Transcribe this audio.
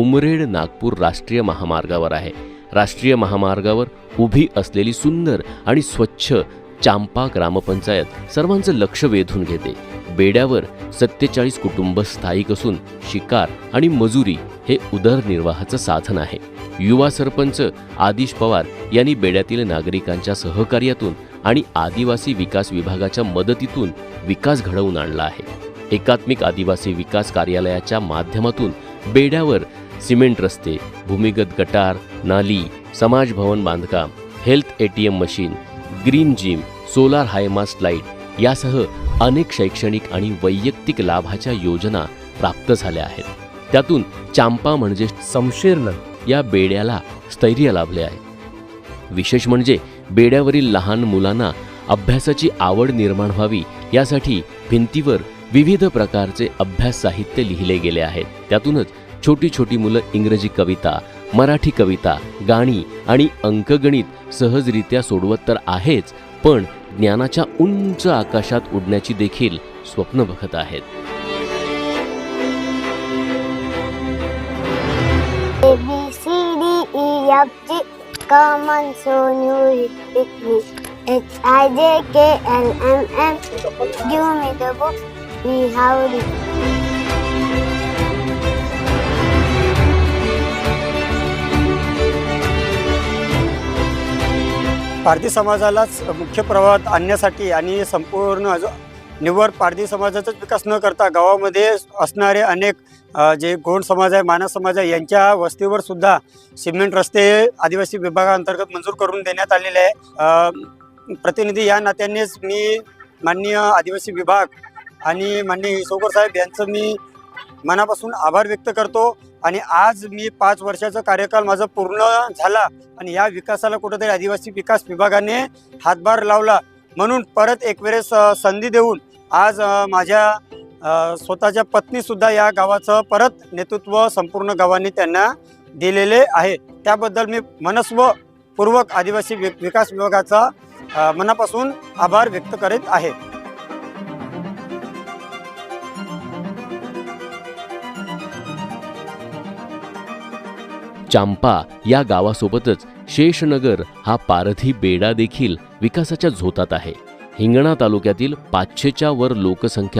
उमरेड नागपूर राष्ट्रीय महामार्गावर आहे. राष्ट्रीय महामार्गावर उभी असलेली सुंदर आणि स्वच्छ चांपा ग्रामपंचायत सर्वांचं लक्ष वेधून घेते. बेड्यावर सत्तेचाळीस कुटुंब स्थायिक असून शिकार आणि मजुरी हे उदरनिर्वाहाचं साधन आहे. युवा सरपंच आदिश पवार यांनी बेड्यातील नागरिकांच्या सहकार्यातून आणि आदिवासी विकास विभागाच्या मदतीतून विकास घडवून आणला आहे. एकात्मिक आदिवासी विकास कार्यालयाच्या माध्यमातून बेड्यावर सिमेंट रस्ते भूमिगत गटार नाली समाज भवन बांधकाम health ATM machine green gym solar high mast light यासह अनेक शैक्षणिक आणि वैयक्तिक लाभाच्या योजना प्राप्त झाल्या आहेत. त्यातून चांपा म्हणजे समशेरनं या बेड्याला स्थैर्य लाभले आहे. विशेष म्हणजे बेड्यावरील लहान मुलांना अभ्यासाची आवड निर्माण व्हावी यासाठी भिंतीवर विविध प्रकारचे अभ्यास साहित्य लिहिले गेले आहेत. त्यातूनच छोटी छोटी मुलं इंग्रजी कविता मराठी कविता गाणी आणि अंकगणित सहजरित्या सोडवत तर आहेच पण ज्ञानाच्या उंच आकाशात उडण्याची देखील स्वप्न बघत आहेत G Come on, so you me. H I J K L M N. Give me the book. We howdy. पारधी समाजालाच मुख्य प्रवाहात आणण्यासाठी आणि संपूर्ण निव्वळ पारधी समाजाचाच विकास न करता गावामध्ये असणारे अनेक जे गोंड समाज आहे मानस समाज आहे यांच्या वस्तीवर सुद्धा सिमेंट रस्ते आदिवासी विभागाअंतर्गत मंजूर करून देण्यात आलेले आहे. प्रतिनिधी या नात्यानेच मी माननीय आदिवासी विभाग आणि माननीय हिसोकर साहेब यांचं मी मनापासून आभार व्यक्त करतो. आणि आज मी पाच वर्षाचा कार्यकाल माझा पूर्ण झाला आणि या विकासाला कुठेतरी आदिवासी विकास विभागाने हातभार लावला. म्हणून परत एक वेळेस संधी देऊन आज माझ्या स्वतःच्या पत्नीसुद्धा या गावाचं परत नेतृत्व संपूर्ण गावाने त्यांना दिलेले आहे. त्याबद्दल मी मनस्वपूर्वक आदिवासी वि विकास विभागाचा मनापासून आभार व्यक्त करीत आहे. चांपा या गावासोबतच शेषनगर हा पारधी बेडा देखील विकासाच्या झोतात आहे. हिंगणा तालुक्यातील पाचशेच्या वर लोकसंख्या